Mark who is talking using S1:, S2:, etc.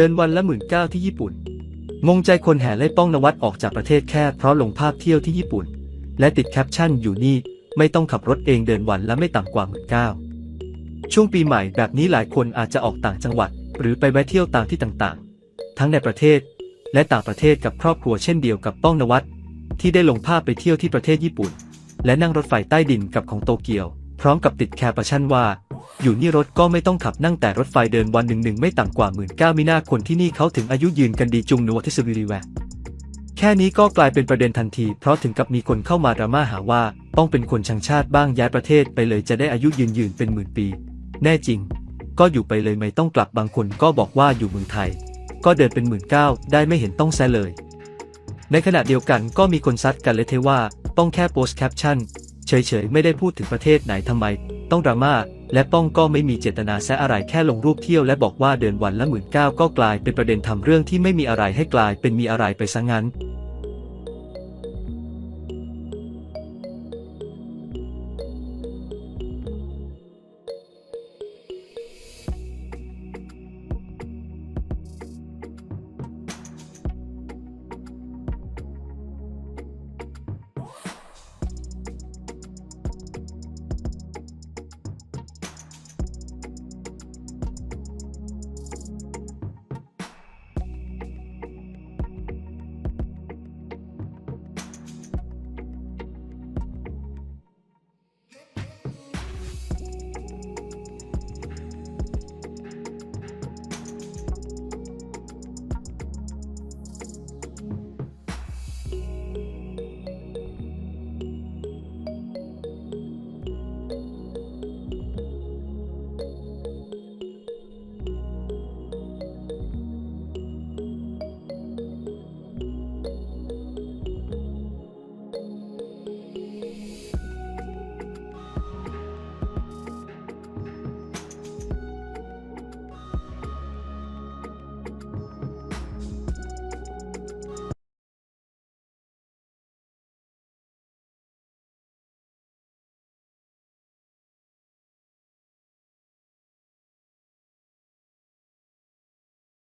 S1: เดินวันละหมื่นเก้าที่ญี่ปุ่น งงใจคนแห่ไล่ป้องนวัดออกจากประเทศแค่เพราะลงภาพเที่ยวที่ญี่ปุ่น และติดแคปชั่นอยู่นี่ไม่ต้องขับรถเองเดินวันละไม่ต่ำกว่าหมื่นเก้าช่วงปีใหม่แบบนี้หลายคนอาจจะออกต่างจังหวัด หรือไปแวะเที่ยวตามที่ต่างๆ ทั้งในประเทศ และต่างประเทศกับครอบครัวเช่นเดียวกับป้องนวัดที่ได้ลงภาพไปเที่ยวที่ประเทศญี่ปุ่น และนั่งรถไฟใต้ดินกับของโตเกียว พร้อมกับติดแคปชั่นว่า อยู่นี่รถก็ไม่ต้องขับนั่งแต่รถไฟเดินวันหนึ่งหนึ่งไม่ต่ำกว่าหมื่นเก้ามิน่าคนที่นี่เขาถึงอายุยืนกันดีจุงนัวที่สุริแวะแค่นี้ก็กลายเป็นประเด็นทันที เพราะถึงกับมีคนเข้ามาดราม่าหาว่า ต้องเป็นคนชังชาติบ้างย้ายประเทศไปเลยจะได้อายุยืนยืนเป็นหมื่นปี แน่จริง ก็อยู่ไปเลยไม่ต้องกลับบางคนก็บอกว่าอยู่เมืองไทย ก็เดินเป็นหมื่นเก้าได้ไม่เห็นต้องแซะเลย ในขณะเดียวกันก็มีคนซัดกันเลยเทว่า ต้องแค่โพสแคปชั่น เฉยๆ ไม่ได้พูดถึงประเทศไหนทำไม ต้องดราม่า และป้องก็ไม่มีเจตนาแซะอะไรแค่ลงรูปเที่ยวและบอกว่าเดินวันละหมื่นเก้าก็กลายเป็นประเด็นทำเรื่องที่ไม่มีอะไรให้กลายเป็นมีอะไรไปซะงั้น